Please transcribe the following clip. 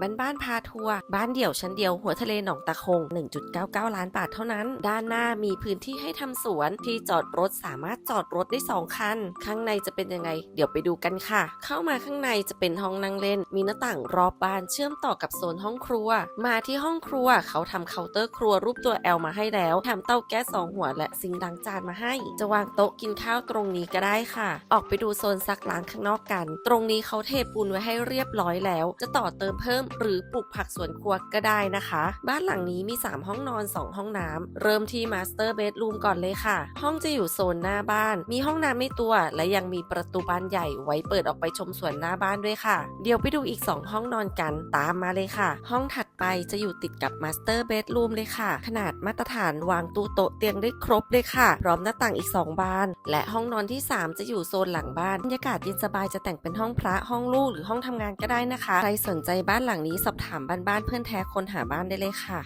บ้านบ้านๆพาทัวร์บ้านเดี่ยวชั้นเดียวหัวทะเลหนองตะคง 1.99 ล้านบาทเท่านั้น ด้านหน้ามีพื้นที่ให้ทำสวนที่จอดรถสามารถจอดรถได้ 2 คัน ข้างในจะเป็นยังไง เดี๋ยวไปดูกันค่ะ เข้ามาข้างในจะเป็นห้องนั่งเล่น มีหน้าต่างรอบบ้านเชื่อมต่อกับโซนห้องครัว มาที่ห้องครัวเขาทำเคาน์เตอร์ครัวรูปตัว L มาให้แล้วแถมเตาแก๊สสองหัวและซิงค์ล้างจานมาให้ จะวางโต๊ะกินข้าวตรงนี้ก็ได้ค่ะ ออกไปดูโซนซักล้างข้างนอกกัน ตรงนี้เขาเทปูนไว้ให้เรียบร้อยแล้ว จะต่อเติมเพิ่มหรือปลูกผักสวนครัวก็ได้นะคะ บ้านหลังนี้มี 3 ห้องนอน 2 ห้องน้ำเริ่มที่มาสเตอร์เบดรูมก่อนเลยค่ะ ห้องจะอยู่โซนหน้าบ้าน มีห้องน้ำไม่ตัว และยังมีประตูบานใหญ่ไว้เปิดออกไปชมสวนหน้าบ้านด้วยค่ะ เดี๋ยวไปดูอีก 2 ห้องนอนกันตามมาเลยค่ะ ห้องถัดไปจะอยู่ติดกับมาสเตอร์เบดรูมเลยค่ะ ขนาดมาตรฐานวางตู้โต๊ะเตียงได้ครบเลยค่ะ พร้อมหน้าต่างอีก 2 บาน และห้องนอนที่ 3 จะอยู่โซนหลังบ้านบรรยากาศเย็นสบายจะแต่งเป็นห้องพระห้องลูกหรือห้องทำงานก็ได้นะคะ ใครสนใจบ้านหลังงนี้สอบถามบ้านๆเพื่อนแท้คนหาบ้านได้เลยค่ะ